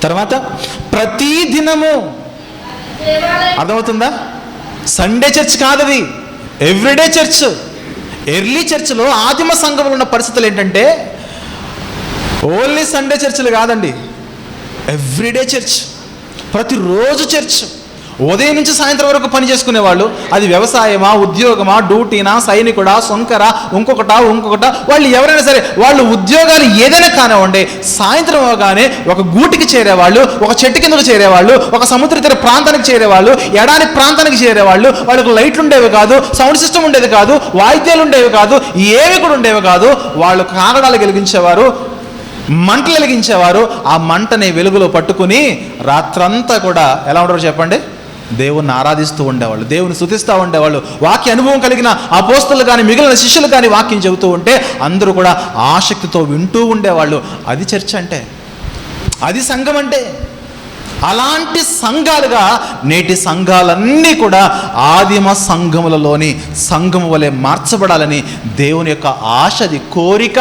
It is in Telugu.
తర్వాత ప్రతి దినము. అర్థమవుతుందా? సండే చర్చ్ కాదది. ఎవ్రీడే చర్చ్ ఎర్లీ చర్చ్లో ఆదిమ సంఘంలో ఉన్న పరిస్థితులు ఏంటంటే ఓన్లీ సండే చర్చ్లు కాదండి. ఎవ్రీడే చర్చ్ ప్రతిరోజు చర్చ్ ఉదయం నుంచి సాయంత్రం వరకు పని చేసుకునేవాళ్ళు. అది వ్యవసాయమా ఉద్యోగమా డ్యూటీనా సైనికుడా సొంకరా ఇంకొకటా ఇంకొకట? వాళ్ళు ఎవరైనా సరే వాళ్ళు ఉద్యోగాలు ఏదైనా కానివ్వండి సాయంత్రం అవగానే ఒక గూటికి చేరేవాళ్ళు ఒక చెట్టు కిందకు చేరేవాళ్ళు ఒక సముద్ర తీర ప్రాంతానికి చేరేవాళ్ళు ఎడారి ప్రాంతానికి చేరేవాళ్ళు వాళ్ళకు లైట్లు ఉండేవి కాదు సౌండ్ సిస్టమ్ ఉండేది కాదు వాయిద్యాలు ఉండేవి కాదు ఏవి కూడా ఉండేవి కాదు. వాళ్ళు కాగడాలు వెలిగించేవారు మంటలు వెలిగించేవారు. ఆ మంటని వెలుగులో పట్టుకుని రాత్రంతా కూడా ఎలా ఉంటారో చెప్పండి? దేవుణ్ణి ఆరాధిస్తూ ఉండేవాళ్ళు దేవుని స్థుతిస్తూ ఉండేవాళ్ళు. వాక్య అనుభవం కలిగిన అపోస్తులు కానీ మిగిలిన శిష్యులు కానీ వాక్యం చెబుతూ ఉంటే అందరూ కూడా ఆసక్తితో వింటూ ఉండేవాళ్ళు. అది చర్చ్ అంటే అది సంఘం అంటే. అలాంటి సంఘాలుగా నేటి సంఘాలన్నీ కూడా ఆదిమ సంఘములలోని సంఘము వలె మార్చబడాలని దేవుని యొక్క ఆశది కోరిక.